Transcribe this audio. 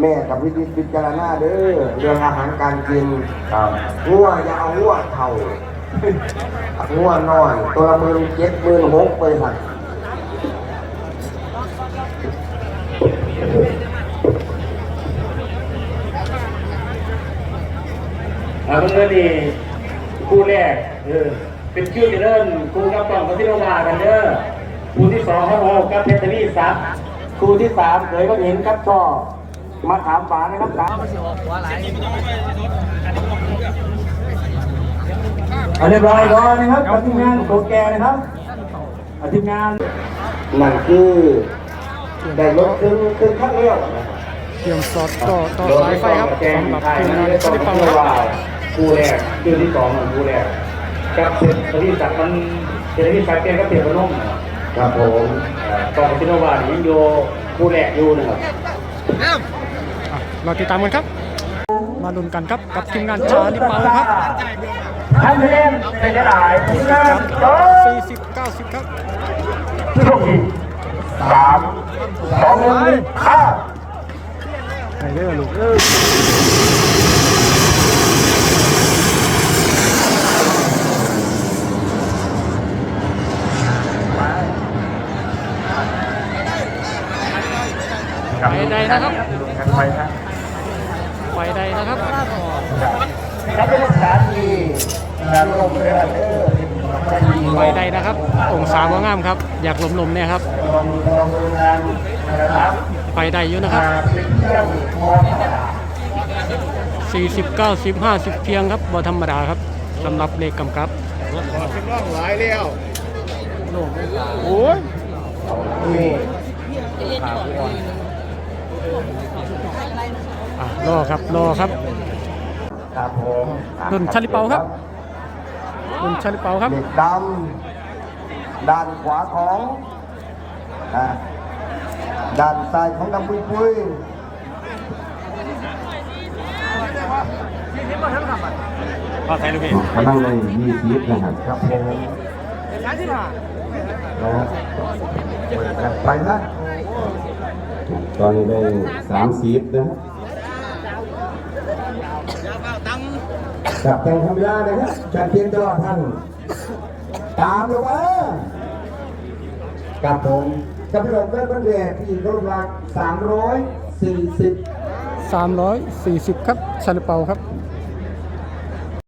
แม่กับวิธีพิจารณาเด้อเรื่องอาหารการกินครับงัวอย่าเอางัวเท่างัวน้อย ตัวละหมื่นเจ็ดหมื่นหกไปสั่นแล้วเมื่อนี่คู่แรกเออเป็นคิวที่เริ่มคู่กับต้องกับที่เรามากันเด้อคู่ที่สองครับโอ้กับเพชรทวีซับคู่ที่สามเคยก็เห็นครับก็ มาถามฝานะครับสามเอาเรียบร้อยก่อนะครับทีมงานโปรแกนะครับทีมงานนั่นคือได้รถครึ่งครึ่งข้างเลี้ยวเตรียมสอดต่อต่อสายไฟครับสำหรับทีมงานชลิปังครับคู่แรกคู่ที่สองของคู่แรกกับเพชรทวีซับมันเพชรทวีซับเกมก็เปลี่ยนพนมนะครับครับผมต่อกับซิโนวานี่ยังโยคู่แรกอยู่นะครับ เราติดตามกันครับ มาลุ้นกันครับกับทีมงานชาลิปังครับท่านเล่นเป็นหลายทีมงานสอง40 90ครับที่หกอีกสามสองหนึ่งห้าไฮเดอร์ลูกไปใดนะครับ กันไปครับไปใดนะครับครับเป็นสถานที่งานลงเรือเออไปใดนะครับองศาว่างามครับ อยากลมๆเนี่ยครับลงลงงานนะครับไปใดอยู่นะครับเป็นเรื่องมอธรรมดา40 90 50เพียงครับบ่ธรรมดาครับสำหรับเลขกำกับโอ้ยนี่อ่ะรอครับรอครับครับผมดุนชาลิเปาครับดุนชาลิเปาครับเด็กดำด้านขวาของอ่าด้านซ้ายของดำปุยปุยก็ใส่ลูกพี่กำลังเลยยี่สิบนะครับครับผมนะไปนะ ตอนนี้ได้สามสิบนะจับแทงธรรมดานะครับแชมเพียนตลอดท่านตามลงมากับผมกับพี่หลงเล่นบันเดชที่รูปร่างสามร้อยสี่สิบสามร้อยสี่สิบครับชาลเปาครับ